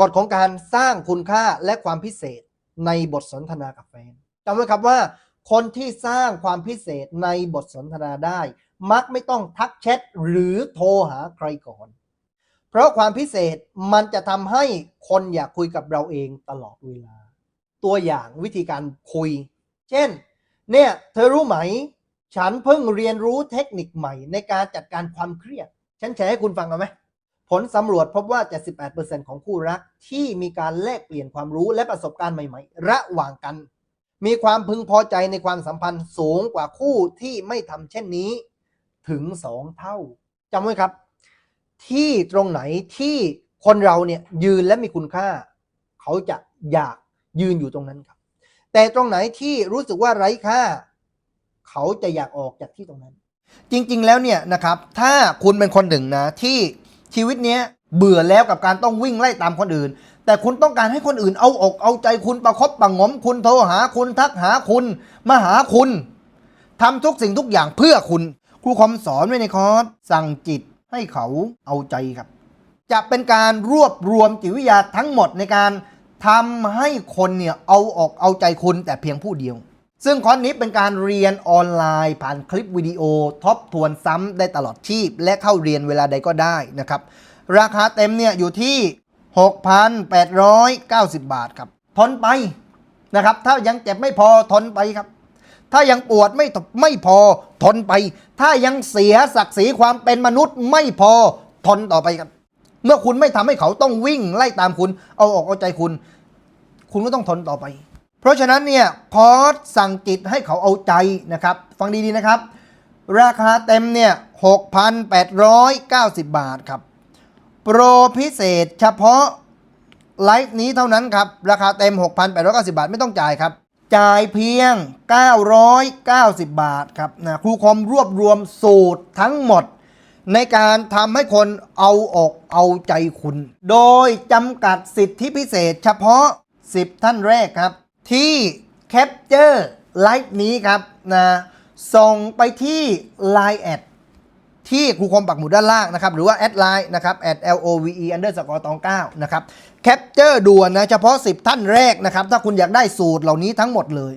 กฎของการสร้างคุณค่าและความพิเศษในบทสนทนากับแฟนจำไว้ครับว่า คนที่สร้างความพิเศษในบทสนทนาได้ มักไม่ต้องทักแชทหรือโทรหาใครก่อน เพราะความพิเศษมันจะทำให้คนอยากคุยกับเราเองตลอดเวลา ตัวอย่างวิธีการคุย เช่น เนี่ยเธอรู้ไหม ฉันเพิ่งเรียนรู้เทคนิคใหม่ในการจัดการความเครียด ฉันแชร์ให้คุณฟังเอาไหม ผลสำรวจพบว่า 78%ของคู่รักที่มีการแลกเปลี่ยนความรู้และประสบการณ์ใหม่ๆ ระหว่างกัน มีความพึงพอใจในความสัมพันธ์สูงกว่าคู่ที่ไม่ทำเช่นนี้ ถึง 2 เท่าจำไว้ครับ ที่ตรงไหนที่คนเราเนี่ยยืนและมีคุณค่า เขาจะอยากยืนอยู่ตรงนั้นครับ แต่ตรงไหนที่รู้สึกว่าไร้ค่า เขาจะอยากออกจากที่ตรงนั้น จริง ๆ แล้วเนี่ยนะครับ ถ้าคุณเป็นคนหนึ่งนะที่ ชีวิตเนี้ยเบื่อแล้วกับการต้องวิ่งไล่ตามคนอื่น แต่คุณต้องการให้คนอื่นเอาอกเอาใจคุณประคบประงมคุณโทรหาคุณทักหาคุณมาหาคุณทำทุกสิ่งทุกอย่างเพื่อคุณ ครูคอมสอนไว้ในคอร์สสั่งจิตให้เขาเอาใจครับ จะเป็นการรวบรวมจิตวิทยาทั้งหมดในการทำให้คนเนี่ยเอาอกเอาใจคุณแต่เพียงผู้เดียว ซึ่งคอร์สนี้เป็นการเรียนออนไลน์ ผ่านคลิปวิดีโอทบทวนซ้ำได้ตลอดชีพ และเข้าเรียนเวลาใดก็ได้นะครับ ราคาเต็มเนี่ยอยู่ที่ 6,890 บาทครับทนไปนะครับ ถ้ายังเจ็บไม่พอทนไปครับ ถ้ายังปวดไม่ไม่พอทนไป ถ้ายังเสียศักดิ์ศรีความเป็นมนุษย์ไม่พอทนต่อไปครับ เมื่อคุณไม่ทำให้เขาต้องวิ่งไล่ตามคุณ เอาออกเอาใจคุณ คุณก็ต้องทนต่อไป ราะฉะนั้นเนี่ยคอร์สสั่งจิตให้เขาเอาใจนะครับ ฟังดีๆนะครับ ราคาเต็มเนี่ย 6,890 บาทครับ โปรพิเศษเฉพาะไลฟ์นี้เท่านั้นครับ ราคาเต็ม 6,890 บาทไม่ต้องจ่ายครับ จ่ายเพียง 990 บาทครับนะครูคอมรวบรวมสูตรทั้งหมด ในการทำให้คนเอาอกเอาใจคุณ โดยจำกัดสิทธิพิเศษเฉพาะ 10 ท่านแรกครับ ที่แคปเจอร์ไลฟ์นี้ครับนะส่งไปที่ Line แอดที่ครูคมปักหมุดด้านล่างนะครับ หรือว่าแอดไลน์นะครับ at love underscore ตอง9นะครับแคปเจอร์ด่วนนะ เฉพาะ 10 ท่านแรกนะครับ ถ้าคุณอยากได้สูตรเหล่านี้ทั้งหมดเลย